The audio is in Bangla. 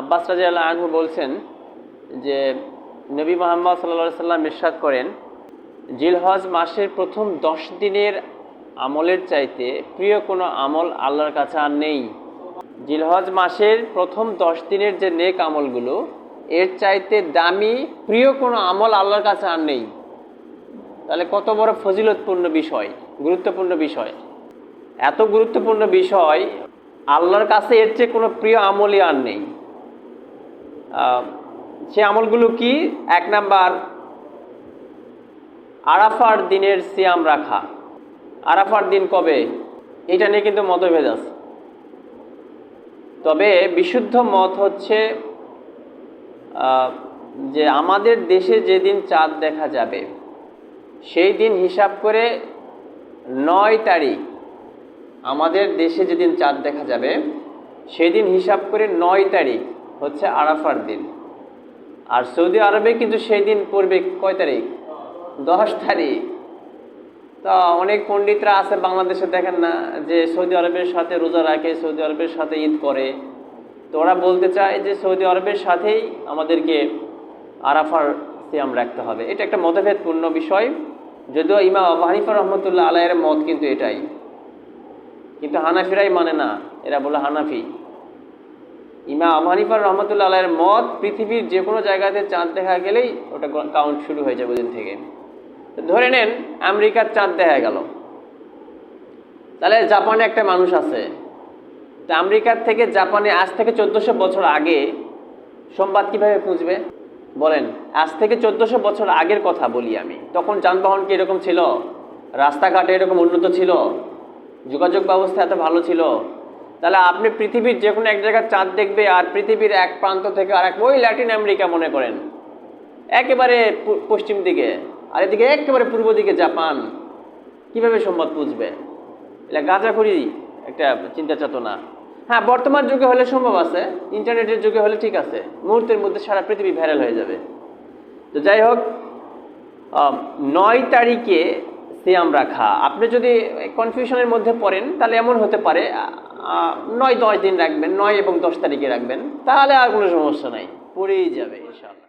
আব্বাস রাজি আল্লাহ আনহু বলছেন যে, নবী মোহাম্মদ সাল্লা সাল্লাম ইরশাদ করেন, জিলহজ মাসের প্রথম দশ দিনের আমলের চাইতে প্রিয় কোনো আমল আল্লাহর কাছে আর নেই। জিলহজ মাসের প্রথম দশ দিনের যে নেক আমলগুলো, এর চাইতে দামি, প্রিয় কোনো আমল আল্লাহর কাছে আর নেই। তাহলে কত বড় ফজিলতপূর্ণ বিষয়, গুরুত্বপূর্ণ বিষয়। এত গুরুত্বপূর্ণ বিষয়, আল্লাহর কাছে এর চেয়ে কোনো প্রিয় আমলই আর নেই। সে আমলগুলো কি? এক নাম্বার, আরাফার দিনের সিয়াম রাখা। আরাফার দিন কবে? এটা নিয়ে কিন্তু মতভেদ আছে। তবে বিশুদ্ধ মত হচ্ছে যে আমাদের দেশে যেদিন চাঁদ দেখা যাবে, সেই দিন হিসাব করে নয় তারিখ আমাদের দেশে যেদিন চাঁদ দেখা যাবে সেদিন হিসাব করে নয় তারিখ হচ্ছে আরাফার দিন। আর সৌদি আরবে কিন্তু সেই দিন পড়বে কয় তারিখ? দশ তারিখ। তা অনেক পণ্ডিতরা আছে বাংলাদেশে, দেখেন না, যে সৌদি আরবের সাথে রোজা রাখে, সৌদি আরবের সাথে ঈদ করে। তো ওরা বলতে চায় যে সৌদি আরবের সাথেই আমাদেরকে আরাফার সিয়াম রাখতে হবে। এটা একটা মতভেদপূর্ণ বিষয়। যদিও ইমাম আবু হানিফা রহমতুল্লাহ আলাইয়ের মত কিন্তু এটাই। কিন্তু হানাফিরাই মানে না। এরা বলে হানাফি। ইমা আমানিফার হানিফার রহমতুল্লাহ আলাইয়ের মত, পৃথিবীর যে কোনো জায়গাতে চাঁদ দেখা গেলেই ওটা কাউন্ট শুরু হয়ে যাবে ওদিন থেকে। ধরে নেন, আমেরিকার চাঁদ দেখা গেল। তাহলে জাপানে একটা মানুষ আছে। তা আমেরিকার থেকে জাপানে আজ থেকে চোদ্দোশো বছর আগে সোমবার কীভাবে পুঁজবে বলেন, আজ থেকে চোদ্দোশো বছর আগের কথা বলি আমি। তখন যানবাহন কি এরকম ছিল? রাস্তাঘাটে এরকম উন্নত ছিল? যোগাযোগ ব্যবস্থা এত ভালো ছিল? তাহলে আপনি পৃথিবীর যে কোনো এক জায়গায় চাঁদ দেখবে আর পৃথিবীর এক প্রান্ত থেকে আর এক ওই ল্যাটিন আমেরিকা মনে করেন। একেবারে পশ্চিম দিকে আর এদিকে একেবারে পূর্ব দিকে জাপান। কীভাবে সম্ভব বুঝবে? এটা গাঁজাখড়ি একটা চিন্তা চেতনা। হ্যাঁ বর্তমান যুগে হলে সম্ভব আছে, ইন্টারনেটের যুগে হলে ঠিক আছে, মুহূর্তের মধ্যে সারা পৃথিবী ভাইরাল হয়ে যাবে। তো যাই হোক নয় তারিখে সিয়াম রাখা। আপনি যদি কনফিউশনের মধ্যে পড়েন, তাহলে এমন হতে পারে নয় দশ দিন রাখবেন, নয় এবং দশ তারিখে রাখবেন, তাহলে আর কোনো সমস্যা নাই, পড়েই যাবে, ইনশাআল্লাহ।